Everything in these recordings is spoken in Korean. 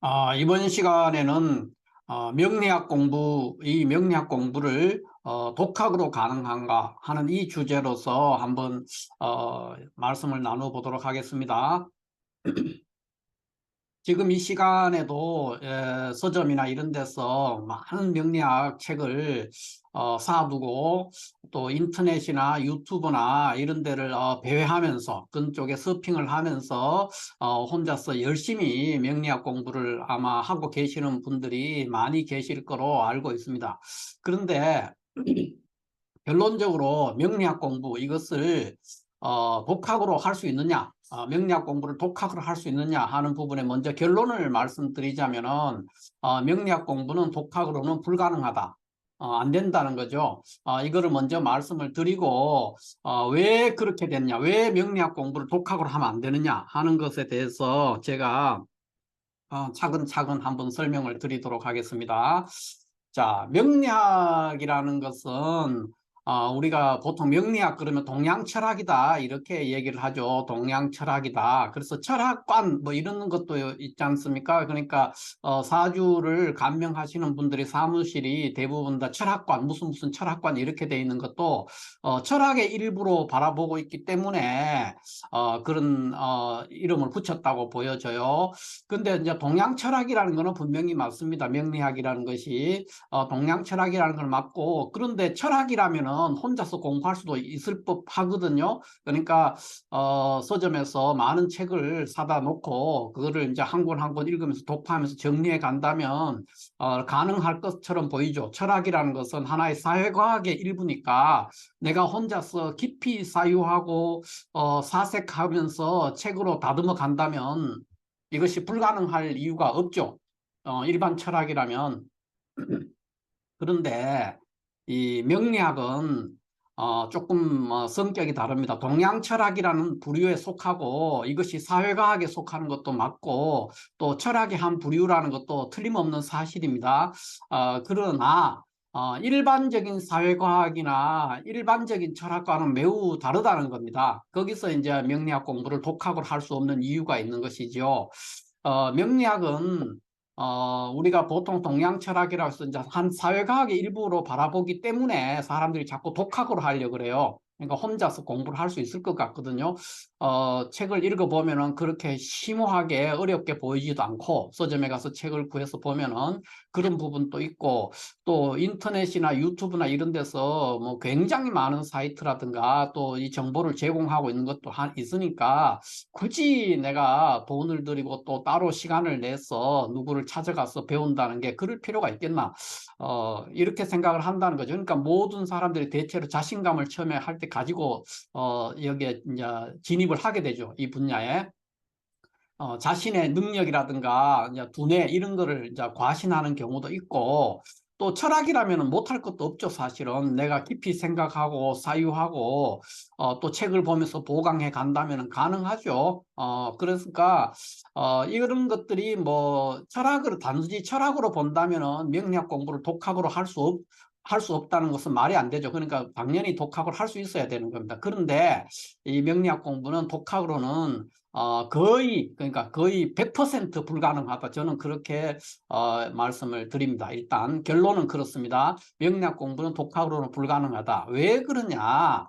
아, 이번 시간에는 어, 명리학 공부, 이 명리학 공부를 어, 독학으로 가능한가 하는 이 주제로서 한번 어, 말씀을 나눠보도록 하겠습니다. 지금 이 시간에도 에, 서점이나 이런 데서 많은 명리학 책을 어, 사두고 또 인터넷이나 유튜브나 이런 데를 어, 배회하면서 그쪽에 서핑을 하면서 어, 혼자서 열심히 명리학 공부를 아마 하고 계시는 분들이 많이 계실 거로 알고 있습니다. 그런데 결론적으로 명리학 공부 이것을 어, 독학으로 할 수 있느냐 어, 명리학 공부를 독학으로 할수 있느냐 하는 부분에 먼저 결론을 말씀드리자면은 어, 명리학 공부는 독학으로는 불가능하다. 어, 안 된다는 거죠. 어, 이거를 먼저 말씀을 드리고 어, 왜 그렇게 됐냐, 왜 명리학 공부를 독학으로 하면 안 되느냐 하는 것에 대해서 제가 어, 차근차근 한번 설명을 드리도록 하겠습니다. 자, 명리학이라는 것은 어, 우리가 보통 명리학 그러면 동양 철학이다 이렇게 얘기를 하죠. 동양 철학이다. 그래서 철학관 뭐 이런 것도 있지 않습니까? 그러니까 어, 사주를 감명하시는 분들이 사무실이 대부분 다 철학관 무슨 무슨 철학관 이렇게 돼 있는 것도 어, 철학의 일부로 바라보고 있기 때문에 어, 그런 어, 이름을 붙였다고 보여져요. 근데 이제 동양 철학이라는 것은 분명히 맞습니다. 명리학이라는 것이 어, 동양 철학이라는 걸 맞고 그런데 철학이라면은 혼자서 공부할 수도 있을 법 하거든요. 그러니까 어, 서점에서 많은 책을 사다 놓고 그거를 이제 한 권 한 권 읽으면서 독파하면서 정리해 간다면 어, 가능할 것처럼 보이죠. 철학이라는 것은 하나의 사회과학의 일부니까 내가 혼자서 깊이 사유하고 어, 사색하면서 책으로 다듬어 간다면 이것이 불가능할 이유가 없죠. 어, 일반 철학이라면 그런데 이 명리학은 어, 조금 어, 성격이 다릅니다. 동양 철학이라는 부류에 속하고 이것이 사회과학에 속하는 것도 맞고 또 철학의 한 부류라는 것도 틀림없는 사실입니다. 어, 그러나 어, 일반적인 사회과학이나 일반적인 철학과는 매우 다르다는 겁니다. 거기서 이제 명리학 공부를 독학으로 할 수 없는 이유가 있는 것이죠. 어, 명리학은 어, 우리가 보통 동양 철학이라고 해서 이제 한 사회과학의 일부로 바라보기 때문에 사람들이 자꾸 독학으로 하려고 그래요. 그러니까 혼자서 공부를 할 수 있을 것 같거든요. 어, 책을 읽어보면은 그렇게 심오하게 어렵게 보이지도 않고 서점에 가서 책을 구해서 보면은 그런 부분도 있고 또 인터넷이나 유튜브나 이런 데서 뭐 굉장히 많은 사이트라든가 또 이 정보를 제공하고 있는 것도 한 있으니까 굳이 내가 돈을 들이고 또 따로 시간을 내서 누구를 찾아가서 배운다는 게 그럴 필요가 있겠나 어, 이렇게 생각을 한다는 거죠. 그러니까 모든 사람들이 대체로 자신감을 처음에 할 때 가지고 어, 여기에 이제 진입을 하게 되죠. 이 분야에. 어, 자신의 능력이라든가 이제 두뇌 이런 거를 이제 과신하는 경우도 있고 또 철학이라면 못할 것도 없죠 사실은 내가 깊이 생각하고 사유하고 어, 또 책을 보면서 보강해 간다면 가능하죠 어, 그러니까 어, 이런 것들이 뭐 철학을 단지 철학으로 본다면 명리학 공부를 독학으로 할수 없, 할 수 없다는 것은 말이 안 되죠. 그러니까 당연히 독학을 할 수 있어야 되는 겁니다. 그런데 이 명리학 공부는 독학으로는 어, 거의 그러니까 거의 100% 불가능하다. 저는 그렇게 어, 말씀을 드립니다. 일단 결론은 그렇습니다. 명리학 공부는 독학으로는 불가능하다. 왜 그러냐?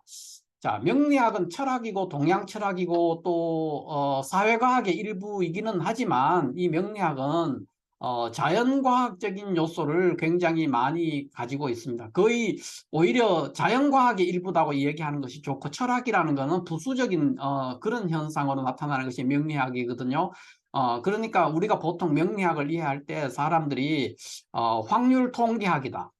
자, 명리학은 철학이고 동양 철학이고 또 어, 사회과학의 일부이기는 하지만 이 명리학은 어, 자연과학적인 요소를 굉장히 많이 가지고 있습니다. 거의 오히려 자연과학의 일부다고 얘기하는 것이 좋고 철학이라는 것은 부수적인 어, 그런 현상으로 나타나는 것이 명리학이거든요. 어, 그러니까 우리가 보통 명리학을 이해할 때 사람들이 어, 확률 통계학이다.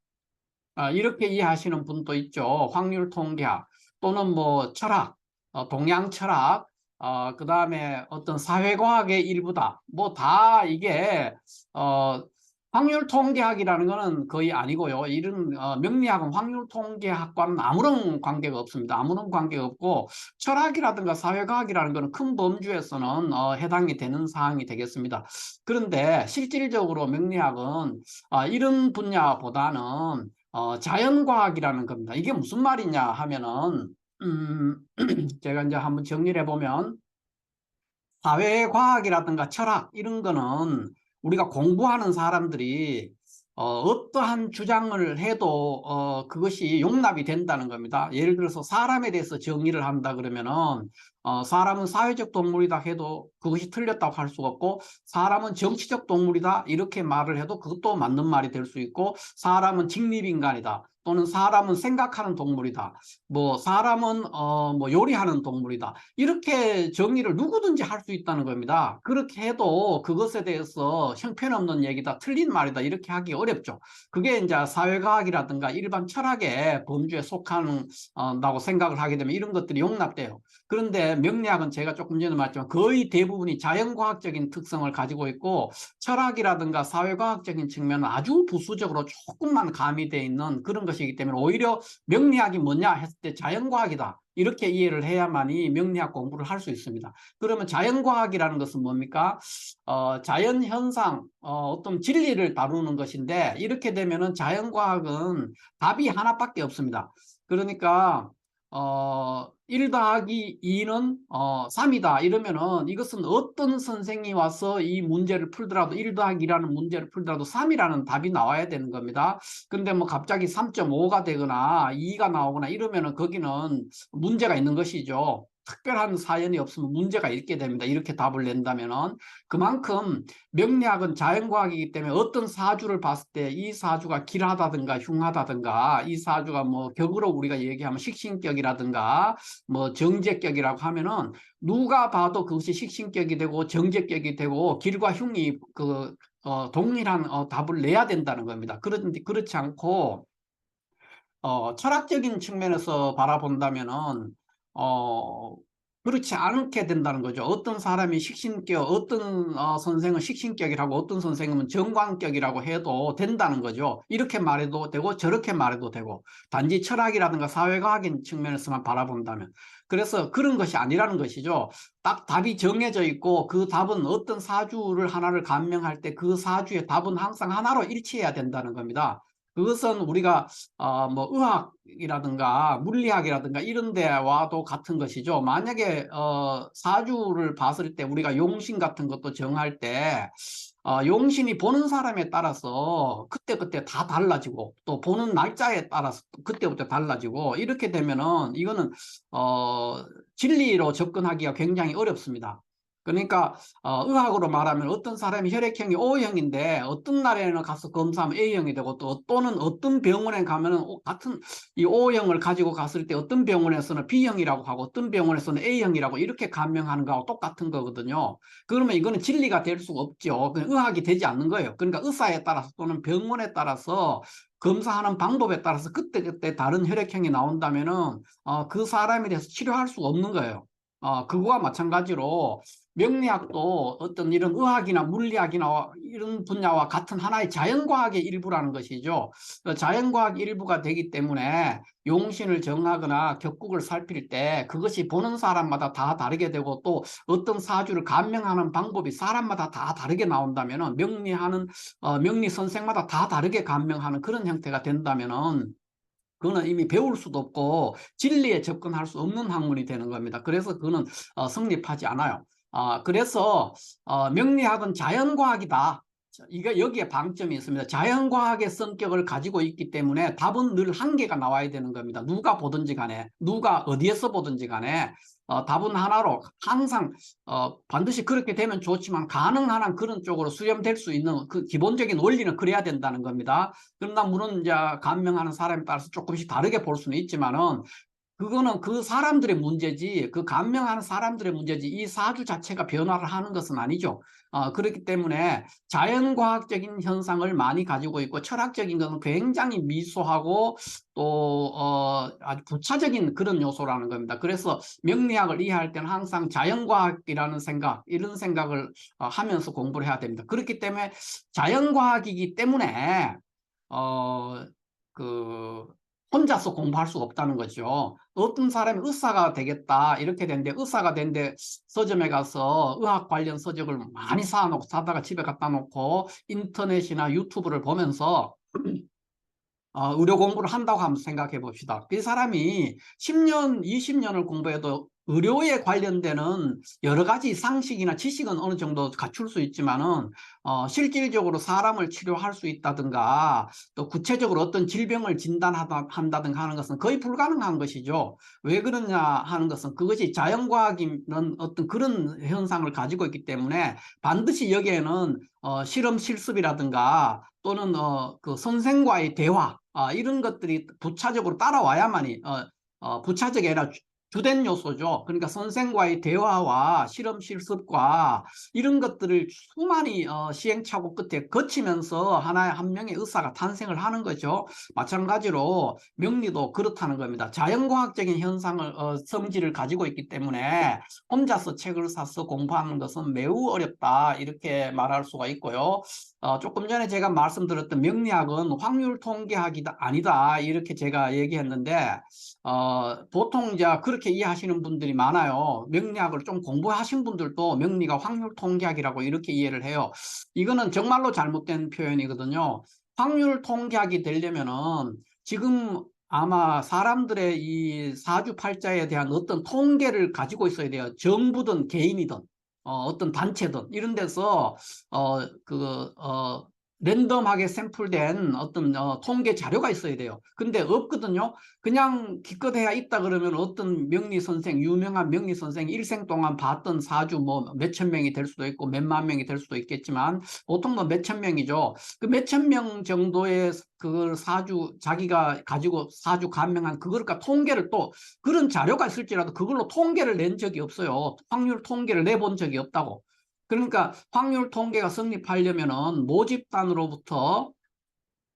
어, 이렇게 이해하시는 분도 있죠. 확률 통계학 또는 뭐 철학, 어, 동양 철학, 어, 그 다음에 어떤 사회과학의 일부다. 뭐 다 이게, 어, 확률 통계학이라는 것은 거의 아니고요. 이런 어, 명리학은 확률 통계학과는 아무런 관계가 없습니다. 아무런 관계가 없고 철학이라든가 사회과학이라는 것은 큰 범주에서는 어, 해당이 되는 사항이 되겠습니다. 그런데 실질적으로 명리학은 어, 이런 분야보다는 어, 자연과학이라는 겁니다. 이게 무슨 말이냐 하면은 음, 제가 이제 한번 정리를 해보면 사회과학이라든가 철학 이런 거는 우리가 공부하는 사람들이 어, 어떠한 주장을 해도 어, 그것이 용납이 된다는 겁니다. 예를 들어서 사람에 대해서 정의를 한다 그러면은 어, 사람은 사회적 동물이다 해도 그것이 틀렸다고 할 수가 없고 사람은 정치적 동물이다 이렇게 말을 해도 그것도 맞는 말이 될 수 있고 사람은 직립인간이다 또는 사람은 생각하는 동물이다. 뭐 사람은 어 뭐 요리하는 동물이다. 이렇게 정의를 누구든지 할 수 있다는 겁니다. 그렇게 해도 그것에 대해서 형편없는 얘기다, 틀린 말이다 이렇게 하기 어렵죠. 그게 이제 사회과학이라든가 일반 철학의 범주에 속한다고 생각을 하게 되면 이런 것들이 용납돼요. 그런데 명리학은 제가 조금 전에 말했지만 거의 대부분이 자연과학적인 특성을 가지고 있고 철학이라든가 사회과학적인 측면은 아주 부수적으로 조금만 가미되어 있는 그런 것이기 때문에 오히려 명리학이 뭐냐 했을 때 자연과학이다. 이렇게 이해를 해야만이 명리학 공부를 할 수 있습니다. 그러면 자연과학이라는 것은 뭡니까? 어, 자연현상, 어, 떤 진리를 다루는 것인데 이렇게 되면은 자연과학은 답이 하나밖에 없습니다. 그러니까 어, 1 더하기 2는 어, 3이다 이러면은 이것은 어떤 선생이 와서 이 문제를 풀더라도 1 더하기 2라는 문제를 풀더라도 3이라는 답이 나와야 되는 겁니다. 근데 뭐 갑자기 3.5가 되거나 2가 나오거나 이러면은 거기는 문제가 있는 것이죠. 특별한 사연이 없으면 문제가 있게 됩니다. 이렇게 답을 낸다면은 그만큼 명리학은 자연과학이기 때문에 어떤 사주를 봤을 때 이 사주가 길하다든가 흉하다든가 이 사주가 뭐 격으로 우리가 얘기하면 식신격이라든가 뭐 정제격이라고 하면은 누가 봐도 그것이 식신격이 되고 정제격이 되고 길과 흉이 그 어, 동일한 어, 답을 내야 된다는 겁니다. 그런데 그렇지 않고 어, 철학적인 측면에서 바라본다면은 어, 그렇지 않게 된다는 거죠. 어떤 사람이 식신격, 어떤 어, 선생은 식신격이라고 어떤 선생은 정광격이라고 해도 된다는 거죠. 이렇게 말해도 되고 저렇게 말해도 되고 단지 철학이라든가 사회과학인 측면에서만 바라본다면 그래서 그런 것이 아니라는 것이죠. 딱 답이 정해져 있고 그 답은 어떤 사주를 하나를 감명할 때 그 사주의 답은 항상 하나로 일치해야 된다는 겁니다. 그것은 우리가 어, 뭐 의학이라든가 물리학이라든가 이런 데와도 같은 것이죠. 만약에 어, 사주를 봤을 때 우리가 용신 같은 것도 정할 때 어, 용신이 보는 사람에 따라서 그때그때 다 달라지고 또 보는 날짜에 따라서 그때부터 달라지고 이렇게 되면은 이거는 어, 진리로 접근하기가 굉장히 어렵습니다. 그러니까 어, 의학으로 말하면 어떤 사람이 혈액형이 O형인데 어떤 날에는 가서 검사하면 A형이 되고 또 또는 어떤 병원에 가면은 같은 이 O형을 가지고 갔을 때 어떤 병원에서는 B형이라고 하고 어떤 병원에서는 A형이라고 이렇게 감명하는 거하고 똑같은 거거든요. 그러면 이거는 진리가 될 수가 없죠. 의학이 되지 않는 거예요. 그러니까 의사에 따라서 또는 병원에 따라서 검사하는 방법에 따라서 그때그때 다른 혈액형이 나온다면은 어, 그 사람에 대해서 치료할 수가 없는 거예요. 어, 그거와 마찬가지로 명리학도 어떤 이런 의학이나 물리학이나 이런 분야와 같은 하나의 자연과학의 일부라는 것이죠. 그 자연과학 일부가 되기 때문에 용신을 정하거나 격국을 살필 때 그것이 보는 사람마다 다 다르게 되고 또 어떤 사주를 감명하는 방법이 사람마다 다 다르게 나온다면 명리하는 어, 명리 선생마다 다 다르게 감명하는 그런 형태가 된다면은 그거는 이미 배울 수도 없고 진리에 접근할 수 없는 학문이 되는 겁니다. 그래서 그거는 어, 성립하지 않아요. 어, 그래서 어, 명리학은 자연과학이다. 이거 여기에 방점이 있습니다. 자연과학의 성격을 가지고 있기 때문에 답은 늘 한계가 나와야 되는 겁니다. 누가 보든지 간에 누가 어디에서 보든지 간에 어, 답은 하나로 항상 어, 반드시 그렇게 되면 좋지만 가능한 한 그런 쪽으로 수렴될 수 있는 그 기본적인 원리는 그래야 된다는 겁니다. 그러나 물론 이제 감명하는 사람에 따라서 조금씩 다르게 볼 수는 있지만은 그거는 그 사람들의 문제지 그 감명하는 사람들의 문제지 이 사주 자체가 변화를 하는 것은 아니죠. 어, 그렇기 때문에 자연과학적인 현상을 많이 가지고 있고 철학적인 것은 굉장히 미소하고 또 어, 아주 부차적인 그런 요소라는 겁니다. 그래서 명리학을 이해할 때는 항상 자연과학이라는 생각 이런 생각을 어, 하면서 공부를 해야 됩니다. 그렇기 때문에 자연과학이기 때문에 어, 그 혼자서 공부할 수 없다는 거죠. 어떤 사람이 의사가 되겠다 이렇게 되는데 의사가 된데 서점에 가서 의학 관련 서적을 많이 사놓고 사다가 집에 갖다 놓고 인터넷이나 유튜브를 보면서 어, 의료 공부를 한다고 한번 생각해 봅시다. 그 사람이 10년, 20년을 공부해도 의료에 관련되는 여러 가지 상식이나 지식은 어느 정도 갖출 수 있지만은 어, 실질적으로 사람을 치료할 수 있다든가 또 구체적으로 어떤 질병을 진단한다든가 하는 것은 거의 불가능한 것이죠. 왜 그러냐 하는 것은 그것이 자연과학이는 어떤 그런 현상을 가지고 있기 때문에 반드시 여기에는 어, 실험 실습이라든가 또는 어, 그 선생과의 대화 아, 이런 것들이 부차적으로 따라와야만이 어, 어, 부차적이 아니라 주된 요소죠. 그러니까 선생과의 대화와 실험 실습과 이런 것들을 수많이 어, 시행착오 끝에 거치면서 하나의 한 명의 의사가 탄생을 하는 거죠. 마찬가지로 명리도 그렇다는 겁니다. 자연과학적인 현상을 어, 성질을 가지고 있기 때문에 혼자서 책을 사서 공부하는 것은 매우 어렵다 이렇게 말할 수가 있고요. 어, 조금 전에 제가 말씀드렸던 명리학은 확률 통계학이 아니다 이렇게 제가 얘기했는데 어, 보통 이제 그렇게 이해하시는 분들이 많아요. 명리학을 좀 공부하신 분들도 명리가 확률 통계학이라고 이렇게 이해를 해요. 이거는 정말로 잘못된 표현이거든요. 확률 통계학이 되려면은 지금 아마 사람들의 이 사주팔자에 대한 어떤 통계를 가지고 있어야 돼요. 정부든 개인이든 어, 떤 단체든 이런 데서 어, 그, 어, 랜덤하게 샘플된 어떤 어, 통계 자료가 있어야 돼요. 근데 없거든요. 그냥 기껏해야 있다 그러면 어떤 명리 선생, 유명한 명리 선생 일생 동안 봤던 사주 뭐 몇천 명이 될 수도 있고 몇만 명이 될 수도 있겠지만 보통 뭐 몇천 명이죠. 그 몇천 명 정도의 그걸 사주 자기가 가지고 사주 감명한 그걸 까 통계를 또 그런 자료가 있을지라도 그걸로 통계를 낸 적이 없어요. 확률 통계를 내본 적이 없다고. 그러니까 확률 통계가 성립하려면은 모집단으로부터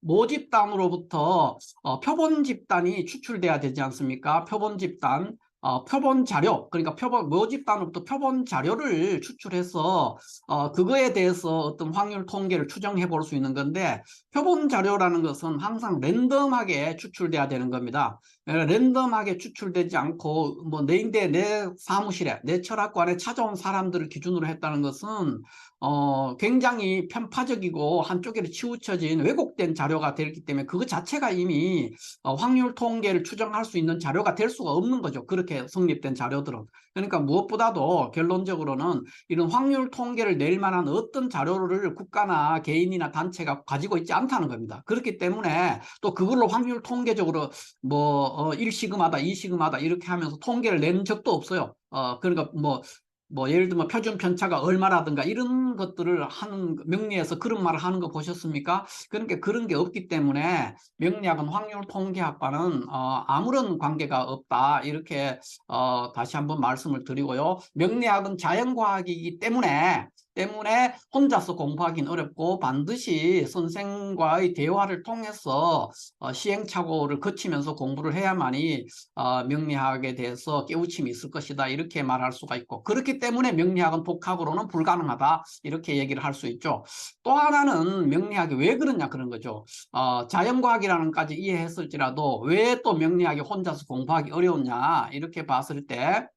모집단으로부터 어, 표본 집단이 추출돼야 되지 않습니까? 표본 집단 어, 표본 자료, 그러니까 표본, 모집단으로부터 표본 자료를 추출해서 어, 그거에 대해서 어떤 확률 통계를 추정해 볼 수 있는 건데 표본 자료라는 것은 항상 랜덤하게 추출돼야 되는 겁니다. 랜덤하게 추출되지 않고 뭐 내인데 내 사무실에 내 철학관에 찾아온 사람들을 기준으로 했다는 것은 어, 굉장히 편파적이고 한쪽으로 치우쳐진 왜곡된 자료가 되기 때문에 그것 자체가 이미 어, 확률 통계를 추정할 수 있는 자료가 될 수가 없는 거죠. 그렇게 성립된 자료들은. 그러니까 무엇보다도 결론적으로는 이런 확률 통계를 낼 만한 어떤 자료를 국가나 개인이나 단체가 가지고 있지 않다는 겁니다. 그렇기 때문에 또 그걸로 확률 통계적으로 뭐 어, 1시그마다 2시그마다 이렇게 하면서 통계를 낸 적도 없어요. 어, 그러니까 뭐 뭐 예를 들면 표준 편차가 얼마라든가 이런 것들을 하는 명리에서 그런 말을 하는 거 보셨습니까? 그러니까 그런 게 없기 때문에 명리학은 확률 통계학과는 어, 아무런 관계가 없다 이렇게 어, 다시 한번 말씀을 드리고요. 명리학은 자연과학이기 때문에 때문에 혼자서 공부하기는 어렵고 반드시 선생과의 대화를 통해서 어, 시행착오를 거치면서 공부를 해야만이 어, 명리학에 대해서 깨우침이 있을 것이다 이렇게 말할 수가 있고 그렇기 때문에 명리학은 독학으로는 불가능하다 이렇게 얘기를 할 수 있죠. 또 하나는 명리학이 왜 그러냐 그런 거죠. 어, 자연과학이라는 까지 이해했을지라도 왜 또 명리학이 혼자서 공부하기 어려웠냐 이렇게 봤을 때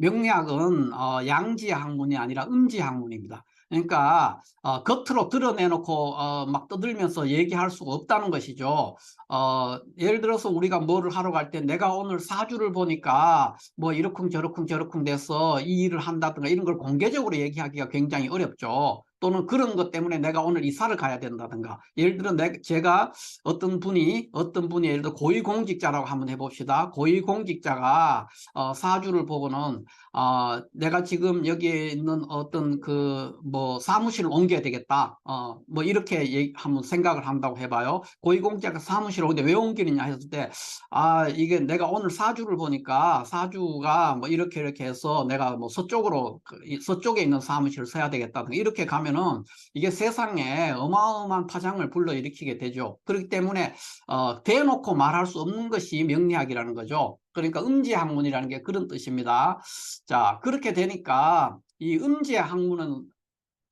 명리학은 어, 양지 학문이 아니라 음지 학문입니다. 그러니까 어, 겉으로 드러내놓고 어, 막 떠들면서 얘기할 수가 없다는 것이죠. 어, 예를 들어서 우리가 뭐를 하러 갈 때 내가 오늘 사주를 보니까 뭐 이러쿵 저러쿵 저러쿵 돼서 이 일을 한다든가 이런 걸 공개적으로 얘기하기가 굉장히 어렵죠. 또는 그런 것 때문에 내가 오늘 이사를 가야 된다든가. 예를 들어 내, 제가 어떤 분이 어떤 분이 예를 들어 고위공직자라고 한번 해봅시다. 고위공직자가 어, 사주를 보고는 어, 내가 지금 여기에 있는 어떤 그 뭐 사무실을 옮겨야 되겠다. 어, 뭐 이렇게 얘기, 한번 생각을 한다고 해봐요. 고위공직자가 사무실을 옮겨 왜 옮기느냐 했을 때 아 이게 내가 오늘 사주를 보니까 사주가 뭐 이렇게 이렇게 해서 내가 뭐 서쪽으로 그, 서쪽에 있는 사무실을 써야 되겠다 이렇게 가면 하면은 이게 세상에 어마어마한 파장을 불러일으키게 되죠. 그렇기 때문에 어, 대놓고 말할 수 없는 것이 명리학이라는 거죠. 그러니까 음지 학문이라는 게 그런 뜻입니다. 자 그렇게 되니까 이 음지 학문은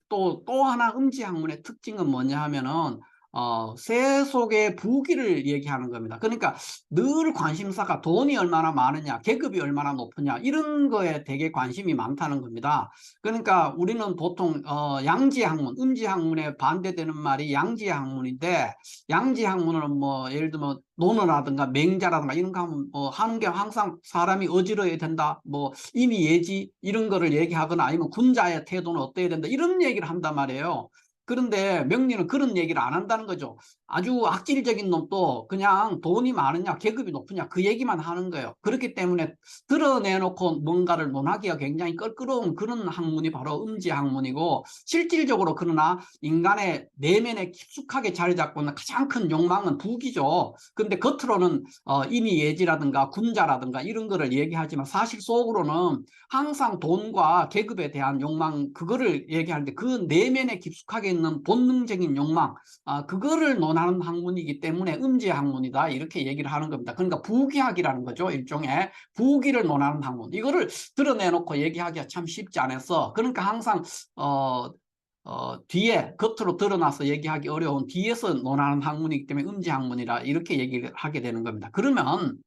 또, 또 하나 음지 학문의 특징은 뭐냐 하면은 어, 세 속의 부귀를 얘기하는 겁니다. 그러니까 늘 관심사가 돈이 얼마나 많으냐, 계급이 얼마나 높으냐 이런 거에 되게 관심이 많다는 겁니다. 그러니까 우리는 보통 어, 양지학문, 음지학문에 반대되는 말이 양지학문인데 양지학문은 뭐 예를 들면 논어라든가 맹자라든가 이런 거 하면 뭐 하는 게 항상 사람이 어지러워야 된다. 뭐 이미 예지 이런 거를 얘기하거나 아니면 군자의 태도는 어때야 된다. 이런 얘기를 한단 말이에요. 그런데 명리는 그런 얘기를 안 한다는 거죠. 아주 악질적인 놈도 그냥 돈이 많으냐 계급이 높으냐 그 얘기만 하는 거예요. 그렇기 때문에 드러내놓고 뭔가를 논하기가 굉장히 껄끄러운 그런 학문이 바로 음지 학문이고 실질적으로 그러나 인간의 내면에 깊숙하게 자리 잡고 있는 가장 큰 욕망은 부기죠. 근데 겉으로는 어, 이미 예지라든가 군자라든가 이런 거를 얘기하지만 사실 속으로는 항상 돈과 계급에 대한 욕망 그거를 얘기하는데 그 내면에 깊숙하게 있는 본능적인 욕망 아, 그거를 논하는 학문이기 때문에 음지 학문이다 이렇게 얘기를 하는 겁니다. 그러니까 부기학이라는 거죠. 일종의 부기를 논하는 학문. 이거를 드러내놓고 얘기하기가 참 쉽지 않아서 그러니까 항상 어, 어, 뒤에 겉으로 드러나서 얘기하기 어려운 뒤에서 논하는 학문이기 때문에 음지 학문이라 이렇게 얘기를 하게 되는 겁니다. 그러면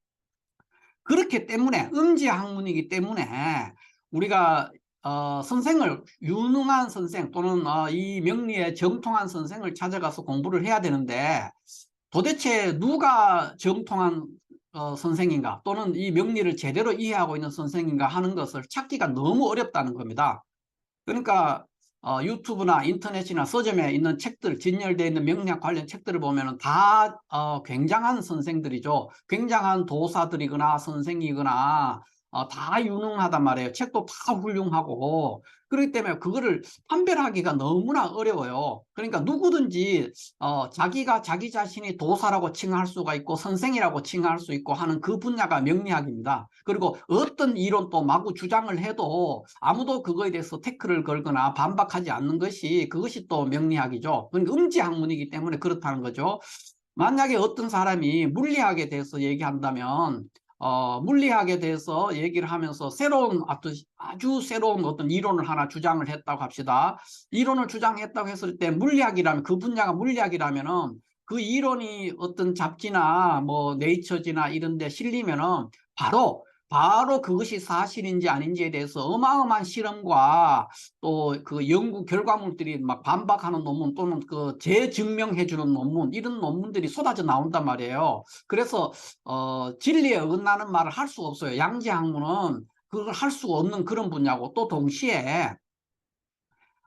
그렇기 때문에 음지 학문이기 때문에 우리가 어, 선생을 유능한 선생 또는 어, 이 명리에 정통한 선생을 찾아가서 공부를 해야 되는데 도대체 누가 정통한 어, 선생인가 또는 이 명리를 제대로 이해하고 있는 선생인가 하는 것을 찾기가 너무 어렵다는 겁니다. 그러니까 어, 유튜브나 인터넷이나 서점에 있는 책들, 진열되어 있는 명리학 관련 책들을 보면 다 어, 굉장한 선생들이죠. 굉장한 도사들이거나 선생이거나 어, 다 유능하단 말이에요. 책도 다 훌륭하고 그렇기 때문에 그거를 판별하기가 너무나 어려워요. 그러니까 누구든지 어, 자기가 자기 자신이 도사라고 칭할 수가 있고 선생이라고 칭할 수 있고 하는 그 분야가 명리학입니다. 그리고 어떤 이론도 마구 주장을 해도 아무도 그거에 대해서 태클을 걸거나 반박하지 않는 것이 그것이 또 명리학이죠. 그러니까 음지학문이기 때문에 그렇다는 거죠. 만약에 어떤 사람이 물리학에 대해서 얘기한다면 어, 물리학에 대해서 얘기를 하면서 새로운 아주 새로운 어떤 이론을 하나 주장을 했다고 합시다. 이론을 주장했다고 했을 때 물리학이라면 그 분야가 물리학이라면은 그 이론이 어떤 잡지나 뭐 네이처지나 이런 데 실리면은 바로 바로 그것이 사실인지 아닌지에 대해서 어마어마한 실험과 또 그 연구 결과물들이 막 반박하는 논문 또는 그 재증명해 주는 논문 이런 논문들이 쏟아져 나온단 말이에요. 그래서 어 진리에 어긋나는 말을 할 수가 없어요. 양지 학문은 그걸 할 수가 없는 그런 분야고 또 동시에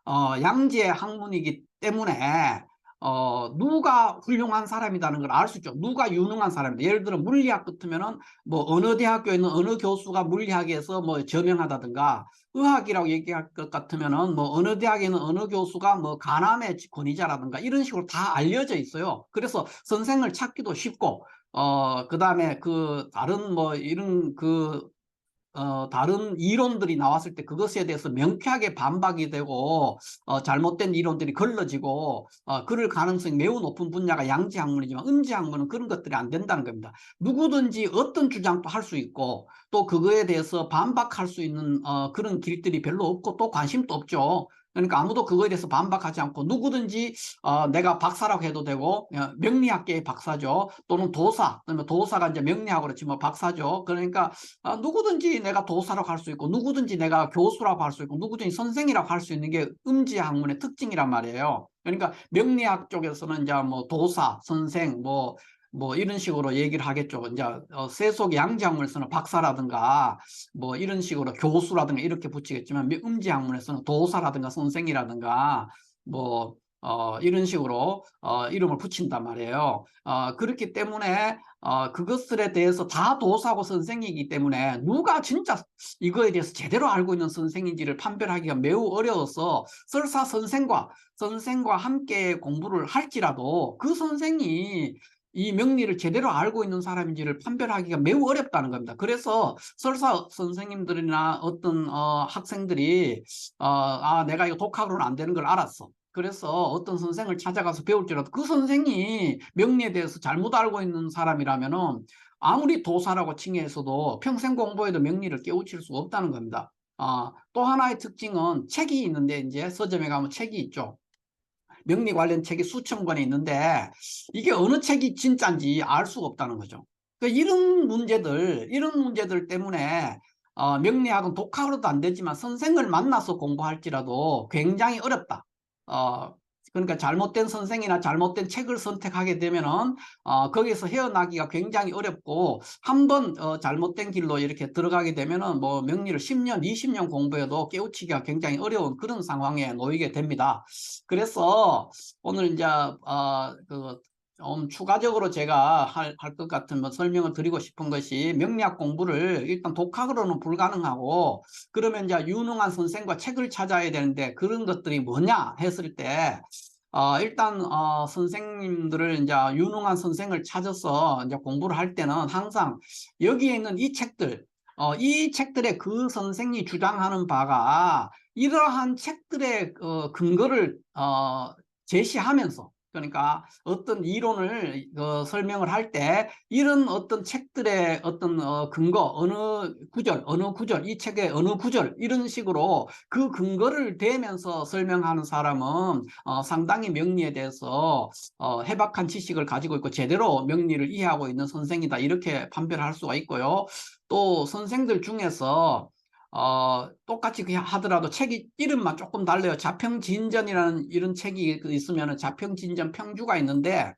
어 양지의 학문이기 때문에 어, 누가 훌륭한 사람이라는 걸 알 수 있죠. 누가 유능한 사람이다. 예를 들어 물리학 같으면은 뭐 어느 대학교에 있는 어느 교수가 물리학에서 뭐 저명하다든가 의학이라고 얘기할 것 같으면은 뭐 어느 대학에 있는 어느 교수가 뭐 간암의 권위자라든가 이런 식으로 다 알려져 있어요. 그래서 선생을 찾기도 쉽고 어, 그 다음에 그 다른 뭐 이런 그 어, 다른 이론들이 나왔을 때 그것에 대해서 명쾌하게 반박이 되고 어, 잘못된 이론들이 걸러지고 어, 그럴 가능성이 매우 높은 분야가 양지 학문이지만 음지 학문은 그런 것들이 안 된다는 겁니다. 누구든지 어떤 주장도 할 수 있고 또 그거에 대해서 반박할 수 있는 어, 그런 길들이 별로 없고 또 관심도 없죠. 그러니까 아무도 그거에 대해서 반박하지 않고 누구든지 어, 내가 박사라고 해도 되고 어, 명리학계의 박사죠. 또는 도사, 도사가 이제 명리학으로 치면 박사죠. 그러니까 어, 누구든지 내가 도사라고 할 수 있고 누구든지 내가 교수라고 할 수 있고 누구든지 선생이라고 할 수 있는 게 음지 학문의 특징이란 말이에요. 그러니까 명리학 쪽에서는 이제 뭐 도사, 선생, 뭐 뭐 이런 식으로 얘기를 하겠죠. 이제 어, 세속 양지학문에서는 박사라든가 뭐 이런 식으로 교수라든가 이렇게 붙이겠지만 음지학문에서는 도사라든가 선생이라든가 뭐 어, 이런 식으로 어, 이름을 붙인단 말이에요. 어, 그렇기 때문에 어, 그것들에 대해서 다 도사고 선생이기 때문에 누가 진짜 이거에 대해서 제대로 알고 있는 선생인지를 판별하기가 매우 어려워서 설사 선생과 선생과 함께 공부를 할지라도 그 선생이 이 명리를 제대로 알고 있는 사람인지를 판별하기가 매우 어렵다는 겁니다. 그래서 설사 선생님들이나 어떤 어, 학생들이 어, 아 내가 이거 독학으로는 안 되는 걸 알았어. 그래서 어떤 선생을 찾아가서 배울지라도 그 선생이 명리에 대해서 잘못 알고 있는 사람이라면은 아무리 도사라고 칭해서도 평생 공부해도 명리를 깨우칠 수 없다는 겁니다. 아, 또 하나의 특징은 책이 있는데 이제 서점에 가면 책이 있죠. 명리 관련 책이 수천 권이 있는데 이게 어느 책이 진짜인지 알 수가 없다는 거죠. 그 이런 문제들, 이런 문제들 때문에 어, 명리학은 독학으로도 안 되지만 선생을 만나서 공부할지라도 굉장히 어렵다. 어, 그러니까 잘못된 선생이나 잘못된 책을 선택하게 되면은 어, 거기서 헤어나기가 굉장히 어렵고 한번 어, 잘못된 길로 이렇게 들어가게 되면은 뭐 명리를 10년, 20년 공부해도 깨우치기가 굉장히 어려운 그런 상황에 놓이게 됩니다. 그래서 오늘 이제 어, 그 좀 추가적으로 제가 할 것 같은 뭐 설명을 드리고 싶은 것이 명리학 공부를 일단 독학으로는 불가능하고 그러면 이제 유능한 선생과 책을 찾아야 되는데 그런 것들이 뭐냐 했을 때 어, 일단 어, 선생님들을 이제 유능한 선생을 찾아서 이제 공부를 할 때는 항상 여기에 있는 이 책들 어, 이 책들의 그 선생이 주장하는 바가 이러한 책들의 어, 근거를 어, 제시하면서 그러니까 어떤 이론을 어, 설명을 할 때 이런 어떤 책들의 어떤 어, 근거 어느 구절 어느 구절 이 책의 어느 구절 이런 식으로 그 근거를 대면서 설명하는 사람은 어, 상당히 명리에 대해서 어, 해박한 지식을 가지고 있고 제대로 명리를 이해하고 있는 선생이다. 이렇게 판별할 수가 있고요. 또 선생들 중에서 어, 똑같이 그냥 하더라도 책이 이름만 조금 달라요. 자평진전이라는 이런 책이 있으면 자평진전 평주가 있는데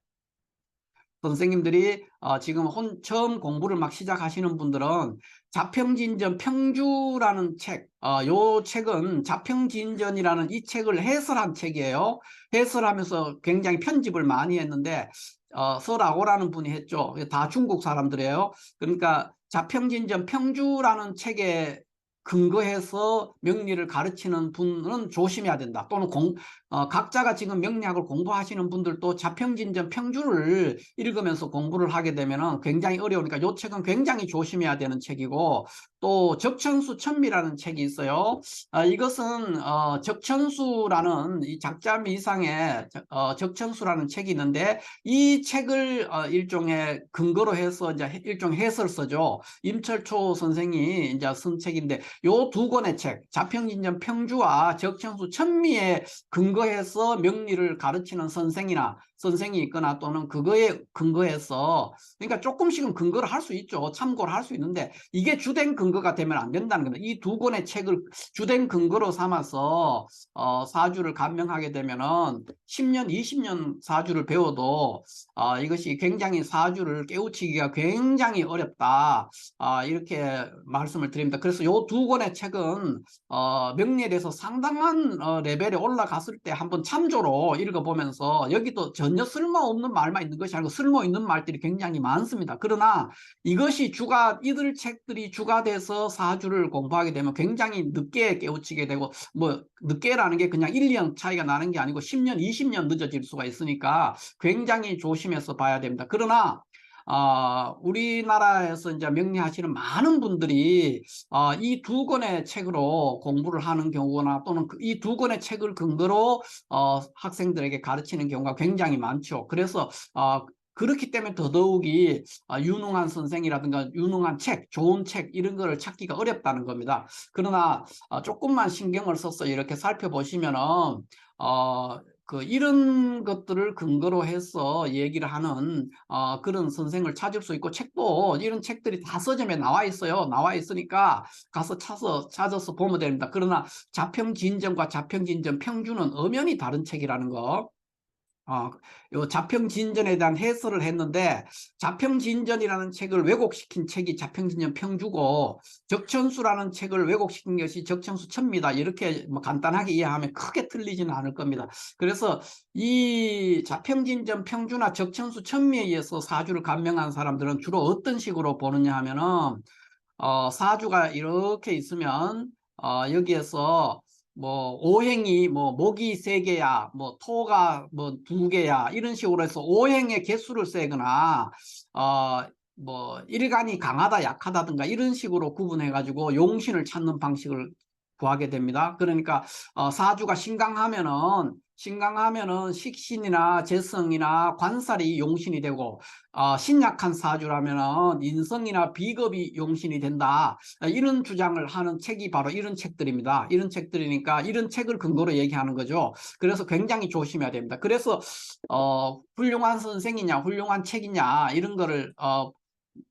선생님들이 어, 지금 혼, 처음 공부를 막 시작하시는 분들은 자평진전 평주라는 책, 어, 요 책은 자평진전이라는 이 책을 해설한 책이에요. 해설하면서 굉장히 편집을 많이 했는데 어, 서라고라는 분이 했죠. 다 중국 사람들이에요. 그러니까 자평진전 평주라는 책에 근거해서 명리를 가르치는 분은 조심해야 된다. 또는 공, 어, 각자가 지금 명리학을 공부하시는 분들도 자평진전 평주를 읽으면서 공부를 하게 되면 굉장히 어려우니까 이 책은 굉장히 조심해야 되는 책이고 또 적천수 천미라는 책이 있어요. 어, 이것은 어, 적천수라는 이 작자미 이상의 어, 적천수라는 책이 있는데 이 책을 어, 일종의 근거로 해서 이제 일종 해설서죠. 임철초 선생이 이제 쓴 책인데 요 두 권의 책 자평진전 평주와 적천수 천미의 근거 근거해서 명리를 가르치는 선생이나 선생이 있거나 또는 그거에 근거해서 그러니까 조금씩은 근거를 할 수 있죠. 참고를 할 수 있는데 이게 주된 근거가 되면 안 된다는 겁니다. 이 두 권의 책을 주된 근거로 삼아서 어, 사주를 감명하게 되면은 10년, 20년 사주를 배워도 어, 이것이 굉장히 사주를 깨우치기가 굉장히 어렵다. 어, 이렇게 말씀을 드립니다. 그래서 이 두 권의 책은 어, 명리에 대해서 상당한 어, 레벨에 올라갔을 때 한번 참조로 읽어보면서 여기도 전혀 쓸모없는 말만 있는 것이 아니고 쓸모있는 말들이 굉장히 많습니다. 그러나 이것이 주가 이들 책들이 주가 돼서 사주를 공부하게 되면 굉장히 늦게 깨우치게 되고 뭐 늦게라는 게 그냥 1, 2년 차이가 나는 게 아니고 10년, 20년 늦어질 수가 있으니까 굉장히 조심해서 봐야 됩니다. 그러나 어, 우리나라에서 이제 명리하시는 많은 분들이 어, 이 두 권의 책으로 공부를 하는 경우나 또는 그이두 권의 책을 근거로 어, 학생들에게 가르치는 경우가 굉장히 많죠. 그래서 어, 그렇기 때문에 더더욱이 어, 유능한 선생이라든가 유능한 책, 좋은 책 이런 거를 찾기가 어렵다는 겁니다. 그러나 어, 조금만 신경을 써서 이렇게 살펴보시면은 어, 그 이런 것들을 근거로 해서 얘기를 하는 어, 그런 선생을 찾을 수 있고 책도 이런 책들이 다 서점에 나와 있어요. 나와 있으니까 가서 찾아서 찾아서 보면 됩니다. 그러나 자평진전과 자평진전 평주는 엄연히 다른 책이라는 거 어, 요 자평진전에 대한 해설을 했는데 자평진전이라는 책을 왜곡시킨 책이 자평진전 평주고 적천수라는 책을 왜곡시킨 것이 적천수 천미다 이렇게 뭐 간단하게 이해하면 크게 틀리지는 않을 겁니다. 그래서 이 자평진전 평주나 적천수 천미에 의해서 사주를 감명한 사람들은 주로 어떤 식으로 보느냐 하면은 어, 사주가 이렇게 있으면 어, 여기에서 뭐 오행이 뭐 목이 세 개야 뭐 토가 뭐 두 개야 이런 식으로 해서 오행의 개수를 세거나 어뭐 일간이 강하다 약하다든가 이런 식으로 구분해 가지고 용신을 찾는 방식을 구하게 됩니다. 그러니까 어, 사주가 신강하면은 신강하면은 식신이나 재성이나 관살이 용신이 되고 어, 신약한 사주라면은 인성이나 비겁이 용신이 된다. 어, 이런 주장을 하는 책이 바로 이런 책들입니다. 이런 책들이니까 이런 책을 근거로 얘기하는 거죠. 그래서 굉장히 조심해야 됩니다. 그래서 어, 훌륭한 선생이냐, 훌륭한 책이냐 이런 거를 어,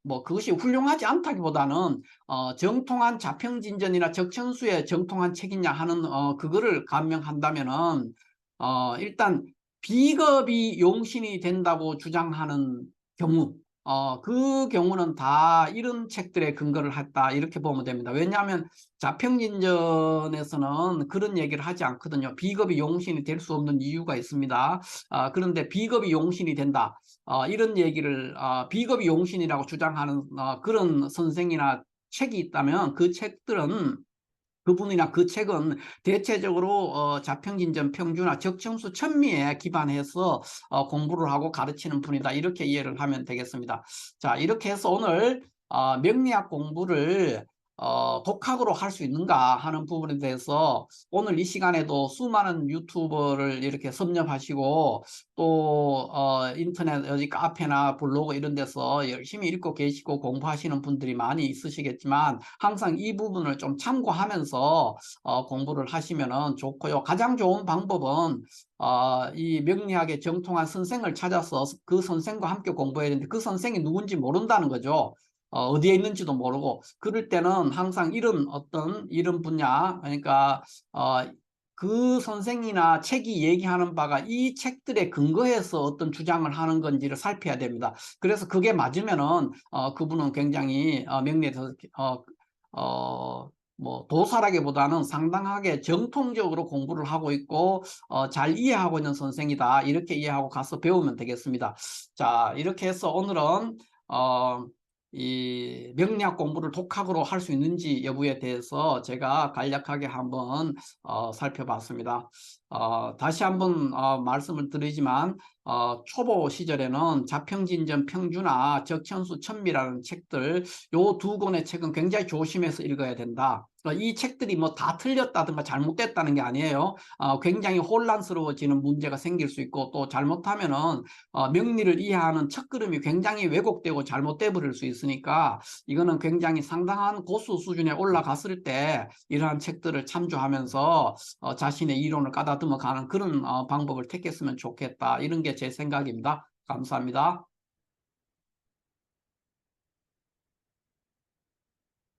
뭐 그것이 훌륭하지 않다기보다는 어, 정통한 자평진전이나 적천수의 정통한 책이냐 하는 어, 그거를 감명한다면은 어, 일단 비겁이 용신이 된다고 주장하는 경우 어, 그 경우는 다 이런 책들의 근거를 했다 이렇게 보면 됩니다. 왜냐하면 자평진전에서는 그런 얘기를 하지 않거든요. 비겁이 용신이 될 수 없는 이유가 있습니다. 어, 그런데 비겁이 용신이 된다. 어, 이런 얘기를 어, 비겁이 용신이라고 주장하는 어, 그런 선생이나 책이 있다면 그 책들은 그분이나 그 책은 대체적으로 어, 자평진전 평주나 적청수 천미에 기반해서 어, 공부를 하고 가르치는 분이다 이렇게 이해를 하면 되겠습니다. 자 이렇게 해서 오늘 어, 명리학 공부를 어, 독학으로 할 수 있는가 하는 부분에 대해서 오늘 이 시간에도 수많은 유튜버를 이렇게 섭렵하시고 또 어, 인터넷 여기 카페나 블로그 이런 데서 열심히 읽고 계시고 공부하시는 분들이 많이 있으시겠지만 항상 이 부분을 좀 참고하면서 어, 공부를 하시면 좋고요. 가장 좋은 방법은 어, 이 명리학의 정통한 선생을 찾아서 그 선생과 함께 공부해야 되는데 그 선생이 누군지 모른다는 거죠. 어, 어디에 있는지도 모르고 그럴 때는 항상 이런 어떤 이런 분야 그러니까 어, 그 선생이나 책이 얘기하는 바가 이 책들에 근거해서 어떤 주장을 하는 건지를 살펴야 됩니다. 그래서 그게 맞으면은 어, 그분은 굉장히 어, 명리에서 어, 어, 뭐 도사라기보다는 상당하게 정통적으로 공부를 하고 있고 어, 잘 이해하고 있는 선생이다 이렇게 이해하고 가서 배우면 되겠습니다. 자 이렇게 해서 오늘은 어, 이 명리학 공부를 독학으로 할 수 있는지 여부에 대해서 제가 간략하게 한번 어, 살펴봤습니다. 어, 다시 한번 어, 말씀을 드리지만 어, 초보 시절에는 자평진전 평주나 적천수 천미라는 책들 요 두 권의 책은 굉장히 조심해서 읽어야 된다. 어, 이 책들이 뭐 다 틀렸다든가 잘못됐다는 게 아니에요. 어, 굉장히 혼란스러워지는 문제가 생길 수 있고 또 잘못하면은 어, 명리를 이해하는 첫걸음이 굉장히 왜곡되고 잘못돼 버릴 수 있으니까 이거는 굉장히 상당한 고수 수준에 올라갔을 때 이러한 책들을 참조하면서 어, 자신의 이론을 까다듬어 가는 그런 어, 방법을 택했으면 좋겠다. 이런 게제 생각입니다. 감사합니다.